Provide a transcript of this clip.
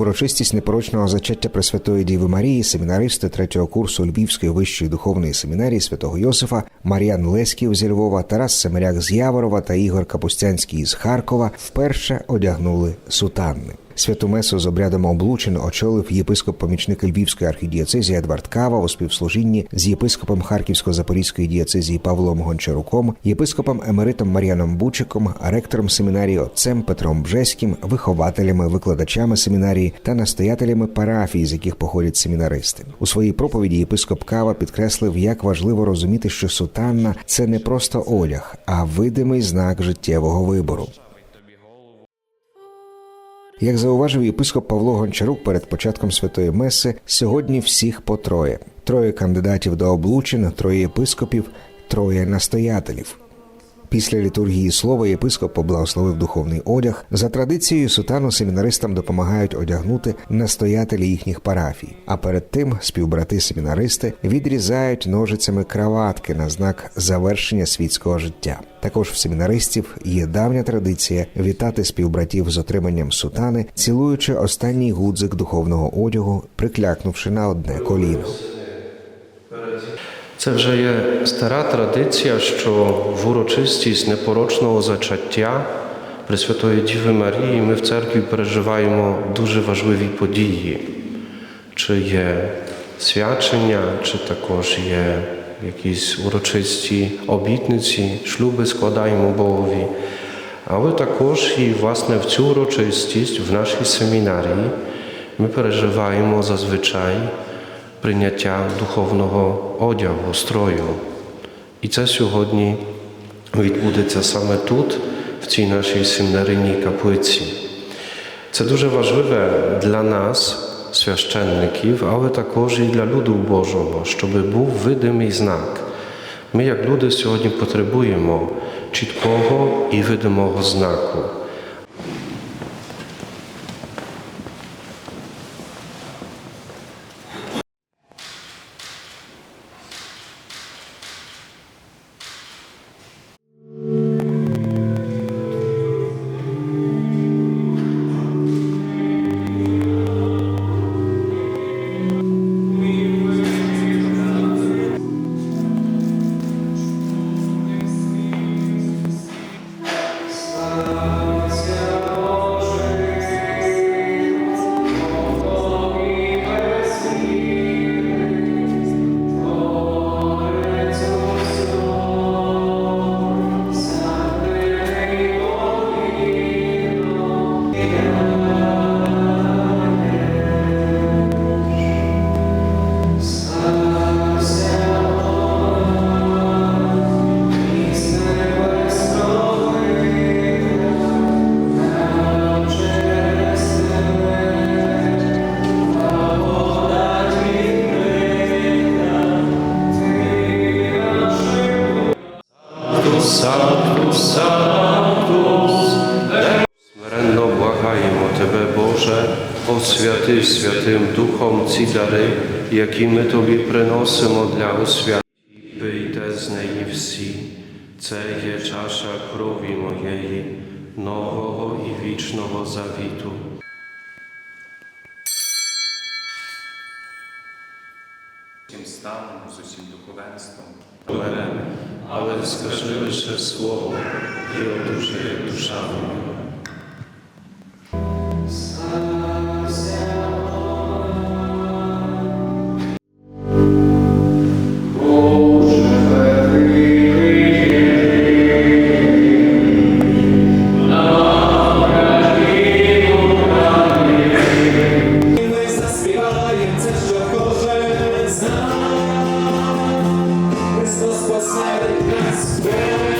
урочистість непорочного зачаття Пресвятої Діви Марії, семінаристи третього курсу Львівської вищої духовної семінарії святого Йосифа, Мар'ян Леськів зі Львова, Тарас Семеряк з Яворова та Ігор Капустянський з Харкова вперше одягнули сутанни. Святу месу з обрядом облучин очолив єпископ-помічник Львівської архідіоцезії Едвард Кава у співслужінні з єпископом Харківсько-Запорізької дієцезії Павлом Гончаруком, єпископом емеритом Мар'яном Бучиком, ректором семінарії отцем Петром Бжеським, вихователями, викладачами семінарії та настоятелями парафій, з яких походять семінаристи. У своїй проповіді єпископ Кава підкреслив, як важливо розуміти, що сутанна це не просто одяг, а видимий знак життєвого вибору. Як зауважив єпископ Павло Гончарук перед початком святої меси, сьогодні всіх по троє: троє кандидатів до облучин, троє єпископів, троє настоятелів. Після літургії слова єпископ поблагословив духовний одяг. За традицією сутану семінаристам допомагають одягнути настоятелі їхніх парафій. А перед тим співбрати-семінаристи відрізають ножицями краватки на знак завершення світського життя. Також в семінаристів є давня традиція вітати співбратів з отриманням сутани, цілуючи останній гудзик духовного одягу, приклякнувши на одне коліно. Це вже є стара традиція, що в урочистість непорочного зачаття Пресвятої Діви Марії ми в церкві переживаємо дуже важливі події. Чи є свячення, чи також є якісь урочисті обітниці, шлюби складаємо Богові. Але також і власне в цю урочистість в нашій семінарії ми переживаємо зазвичай прийняття духовного одягу, строю. І це сьогодні відбудеться саме тут, в цій нашій семінарійній каплиці. Це дуже важливе для нас, священників, але також і для люду Божого, щоб був видимий знак. Ми, як люди, сьогодні потребуємо чіткого і видимого знаку. Смиренно благаємо Тебе, Боже, освяти Святим Духом ці дари, які ми Тобі приносимо для освяти. Пийте з неї всі, це є чаша крові моєї, нового і вічного завіту. всім станом, з усім духовенством. ale skoczyłeś przez słowo i odurzy dusza. desespero.